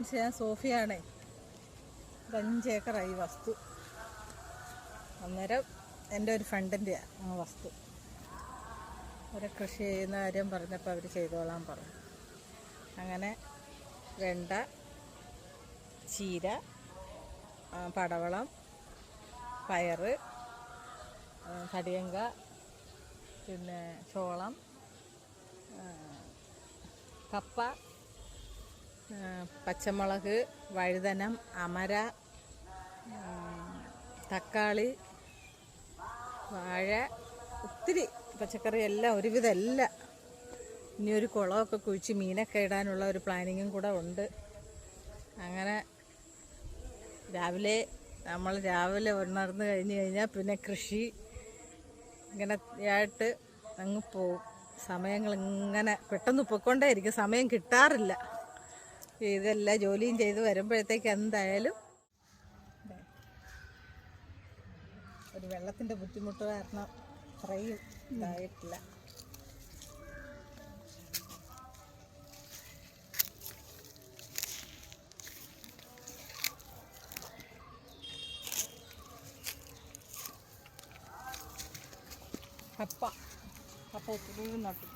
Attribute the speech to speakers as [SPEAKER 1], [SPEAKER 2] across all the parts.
[SPEAKER 1] ഞാൻ സോഫിയാണേ. ഒരു അഞ്ചേക്കറായി വസ്തു. അന്നേരം എന്റെ ഒരു ഫ്രണ്ടിന്റെ ആ വസ്തു. ഒരു കൃഷി ചെയ്യുന്ന കാര്യം പറഞ്ഞപ്പോൾ അവർ ചെയ്തോളാൻ പറഞ്ഞു. അങ്ങനെ വെണ്ട ചീര പടവളം പയറ് കടിയങ്ക പിന്നെ ചോളം കപ്പ പച്ചമുളക് വഴുതനം അമര തക്കാളി വാഴ ഒത്തിരി പച്ചക്കറി എല്ലാം ഒരുവിധം എല്ലാം. ഇനി ഒരു കുളമൊക്കെ കുഴിച്ച് മീനൊക്കെ ഇടാനുള്ള ഒരു പ്ലാനിങ്ങും കൂടെ ഉണ്ട്. അങ്ങനെ രാവിലെ നമ്മൾ രാവിലെ ഉണർന്നു കഴിഞ്ഞ് കഴിഞ്ഞാൽ പിന്നെ കൃഷി ഇങ്ങനെ ആയിട്ട് അങ്ങ് പോവും. സമയങ്ങൾ ഇങ്ങനെ പെട്ടെന്ന് പൊയ്ക്കൊണ്ടേയിരിക്കും. സമയം കിട്ടാറില്ല. ഇതെല്ലാം ജോലിയും ചെയ്ത് വരുമ്പോഴത്തേക്ക് എന്തായാലും ഒരു വെള്ളത്തിന്റെ ബുദ്ധിമുട്ട് കാരണം അത്രയും ഇതായിട്ടില്ല. കപ്പ. കപ്പ ഒത്തിരി നട്ടു.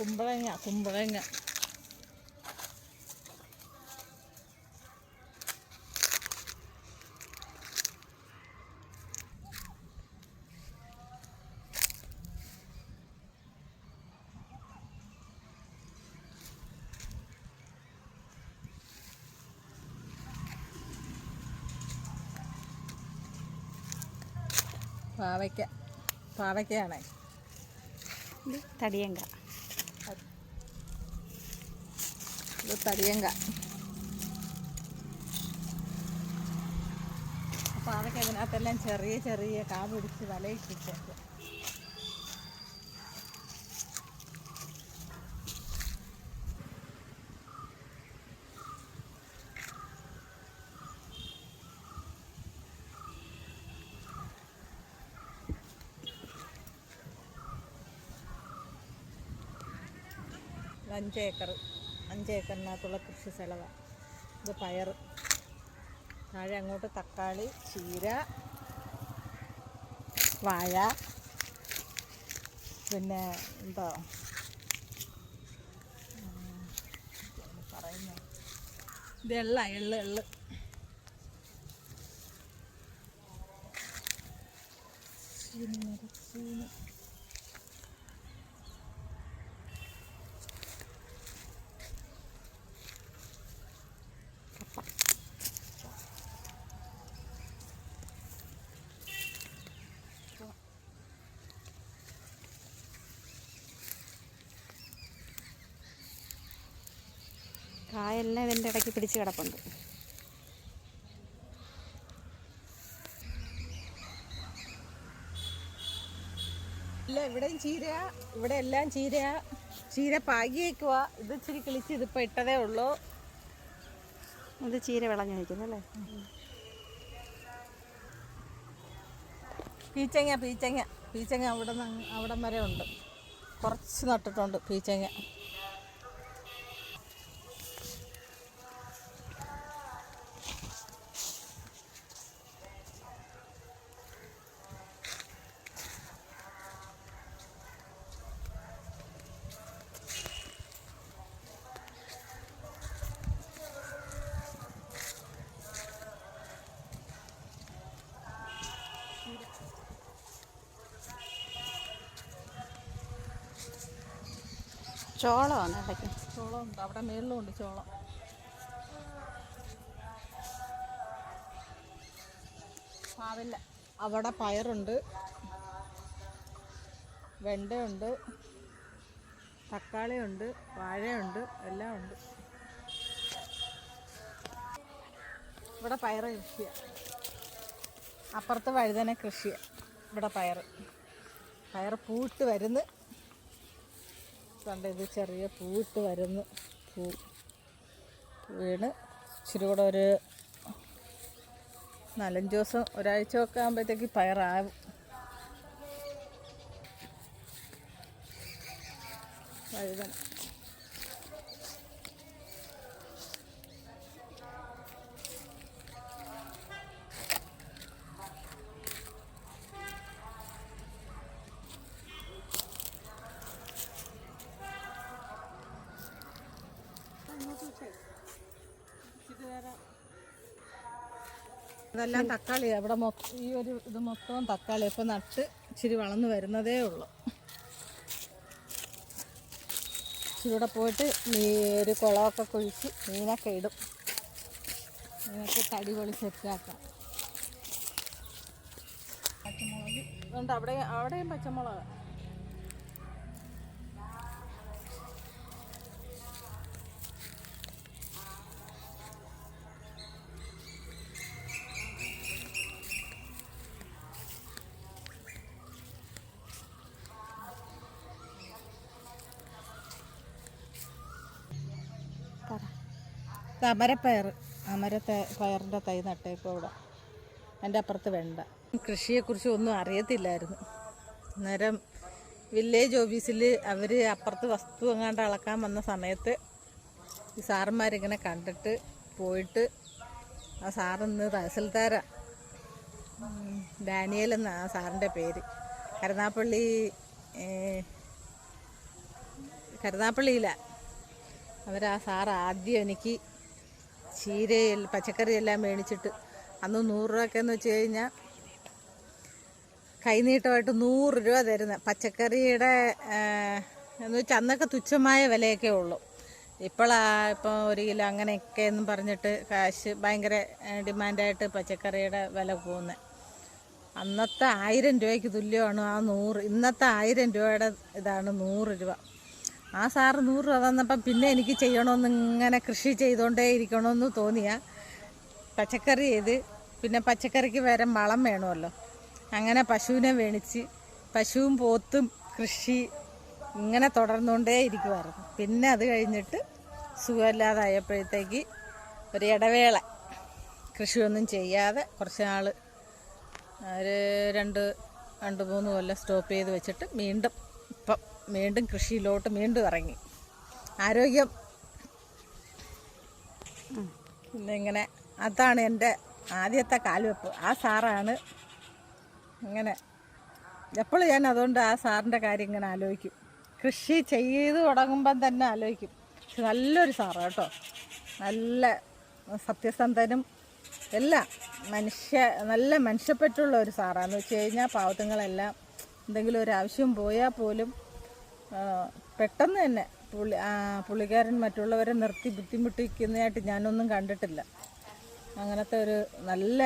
[SPEAKER 1] കുമ്പളങ്ങ കുമ്പളങ്ങ പാവയ്ക്ക പാവയ്ക്കയാണേ
[SPEAKER 2] ഇത് തടിയങ്ക
[SPEAKER 1] ഇത് തടിയങ്ക. അപ്പോൾ അതൊക്കെ ഇതിനകത്തെല്ലാം ചെറിയ ചെറിയ കാ പിടിച്ച് വലയിട്ടിട്ടേക്ക് അഞ്ച് ഏക്കർ അഞ്ച് ഏക്കറിനകത്തുള്ള കൃഷി സ്ഥലമാണ് ഇത് പയർ. താഴെ അങ്ങോട്ട് തക്കാളി ചീര വാഴ പിന്നെ എന്തോ? പറയുന്നത് ഇത് എള്ള എള്ള് എള്ള്. ചീനി
[SPEAKER 2] കായെല്ലാം ഇതിന്റെ ഇടയ്ക്ക് പിടിച്ച് കിടപ്പുണ്ട്.
[SPEAKER 1] ഇല്ല ഇവിടെയും ചീരയാ ഇവിടെ എല്ലാം ചീര ചീര പാകിയേക്കുവാ. ഇത് ഇച്ചിരി കിളിച്ച് ഇതിപ്പോൾ ഇട്ടതേ ഉള്ളൂ.
[SPEAKER 2] ഇത് ചീര വിളഞ്ഞു വയ്ക്കുന്നു അല്ലേ?
[SPEAKER 1] പീച്ചങ്ങ പീച്ചങ്ങ. പീച്ചങ്ങ അവിടെ നിന്ന് അവിടം വരെ ഉണ്ട്. കുറച്ച് നട്ടിട്ടുണ്ട് പീച്ചങ്ങ.
[SPEAKER 2] ചോളമാണ് ഇടയ്ക്ക്.
[SPEAKER 1] ചോളം ഉണ്ട് അവിടെ മേളിലും ഉണ്ട് ചോളം. പാവില്ല അവിടെ പയറുണ്ട്. വെണ്ടയുണ്ട്. തക്കാളിയുണ്ട്. വാഴയുണ്ട്. എല്ലാം ഉണ്ട്. ഇവിടെ പയറ് കൃഷിയാണ് അപ്പുറത്ത് വഴുതന കൃഷിയാണ് ഇവിടെ പയർ പയർ പൂട്ട് വരുന്നു കണ്ട ഇത് ചെറിയ പൂവിട്ട് വരുന്നു. പൂ വീണ്. ഇച്ചിരി കൂടെ ഒരു നാലഞ്ച് ദിവസം ഒരാഴ്ച ഒക്കെ ആകുമ്പോഴത്തേക്ക് പയറാവും. വഴുതന. ഇതെല്ലാം തക്കാളി ഇവിടെ ഈ ഒരു ഇത് മൊത്തം തക്കാളി ഇപ്പൊ നട്ട് ഇച്ചിരി വളർന്നു വരുന്നതേ ഉള്ളൂ. ഇവിടെ പോയിട്ട് മീ ഒരു കുളമൊക്കെ കുഴിച്ച് മീനൊക്കെ ഇടും. മീനൊക്കെ തടി പൊളി സെറ്റാക്കാം. പച്ചമുളക്. അവിടെ അവിടെയും പച്ചമുളക്. അമരപ്പയർ അമര പയറിന്റെ തൈ നട്ടേപ്പോൾ ഇവിടെ എന്റെ അപ്പുറത്ത് വേണ്ട. കൃഷിയെക്കുറിച്ച് ഒന്നും അറിയത്തില്ലായിരുന്നു. അന്നേരം വില്ലേജ് ഓഫീസിൽ അവർ അപ്പുറത്ത് വസ്തു എങ്ങാണ്ട് അളക്കാൻ വന്ന സമയത്ത് ഈ സാറന്മാരിങ്ങനെ കണ്ടിട്ട് പോയിട്ട് ആ സാറിന്ന് തഹസിൽദാര. ഡാനിയൽ എന്ന ആ സാറിന്റെ പേര്. കരുനാപ്പള്ളി കരുനാപ്പള്ളിയിലാണ് അവർ ആ സാർ ആദ്യം എനിക്ക് ചീരയിൽ പച്ചക്കറിയെല്ലാം മേടിച്ചിട്ട് അന്ന് നൂറ് രൂപയ്ക്കെന്ന് വെച്ച് കഴിഞ്ഞാൽ കൈനീട്ടമായിട്ട് നൂറ് രൂപ തരുന്ന പച്ചക്കറിയുടെ എന്ന് വെച്ചാൽ അന്നൊക്കെ തുച്ഛമായ വിലയൊക്കെ ഉള്ളൂ. ഇപ്പോഴാ ഇപ്പോൾ ഒരു കിലോ അങ്ങനെയൊക്കെ എന്നും പറഞ്ഞിട്ട് കാശ് ഭയങ്കര ഡിമാൻഡായിട്ട് പച്ചക്കറിയുടെ വില പോകുന്നത് അന്നത്തെ ആയിരം രൂപയ്ക്ക് തുല്യമാണ് ആ നൂറ് ഇന്നത്തെ ആയിരം രൂപയുടെ ഇതാണ് നൂറ് രൂപ. ആ സാറ് നൂറ് രൂപ തന്നപ്പം പിന്നെ എനിക്ക് ചെയ്യണമെന്ന് ഇങ്ങനെ കൃഷി ചെയ്തുകൊണ്ടേ ഇരിക്കണമെന്ന് തോന്നിയ. പച്ചക്കറി ചെയ്ത് പിന്നെ പച്ചക്കറിക്ക് വരെ വളം വേണമല്ലോ. അങ്ങനെ പശുവിനെ വേണിച്ച് പശുവും പോത്തും കൃഷി ഇങ്ങനെ തുടർന്നുകൊണ്ടേ ഇരിക്കുമായിരുന്നു പിന്നെ അത് കഴിഞ്ഞിട്ട് സുഖമില്ലാതായപ്പോഴത്തേക്ക് ഒരു ഇടവേള. കൃഷിയൊന്നും ചെയ്യാതെ കുറച്ച് നാൾ ഒരു രണ്ട് രണ്ട് മൂന്ന് കൊല്ലം സ്റ്റോപ്പ് ചെയ്ത് വെച്ചിട്ട് വീണ്ടും വീണ്ടും കൃഷിയിലോട്ട് വീണ്ടും ഇറങ്ങി. ആരോഗ്യം. പിന്നെ ഇങ്ങനെ അതാണ് എന്റെ ആദ്യത്തെ കാൽവെപ്പ്. ആ സാറാണ് ഇങ്ങനെ. എപ്പോഴും ഞാൻ അതുകൊണ്ട് ആ സാറിന്റെ കാര്യം ഇങ്ങനെ ആലോചിക്കും. കൃഷി ചെയ്ത് തുടങ്ങുമ്പം തന്നെ ആലോചിക്കും. പക്ഷെ നല്ലൊരു സാറാണ് കേട്ടോ. നല്ല സത്യസന്ധനും എല്ലാം മനുഷ്യ നല്ല മനുഷ്യപ്പെട്ടുള്ള ഒരു സാറാന്ന് വെച്ച് കഴിഞ്ഞാൽ പാവത്തുങ്ങളെല്ലാം എന്തെങ്കിലും ഒരു ആവശ്യം പോയാൽ പോലും പെട്ടെന്ന് തന്നെ പുള്ളി പുള്ളിക്കാരൻ മറ്റുള്ളവരെ നിർത്തി ബുദ്ധിമുട്ടിക്കുന്നതായിട്ട് ഞാനൊന്നും കണ്ടിട്ടില്ല. അങ്ങനത്തെ ഒരു നല്ല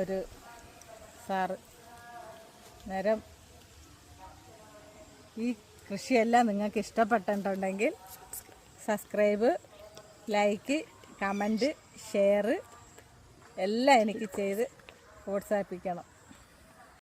[SPEAKER 1] ഒരു സാറ്. നേരം ഈ കൃഷിയെല്ലാം നിങ്ങൾക്ക് ഇഷ്ടപ്പെട്ടിട്ടുണ്ടെങ്കിൽ സബ്സ്ക്രൈബ് ലൈക്ക് കമന്റ് ഷെയർ എല്ലാം എനിക്ക് ചെയ്ത് പ്രോത്സാഹിപ്പിക്കണം.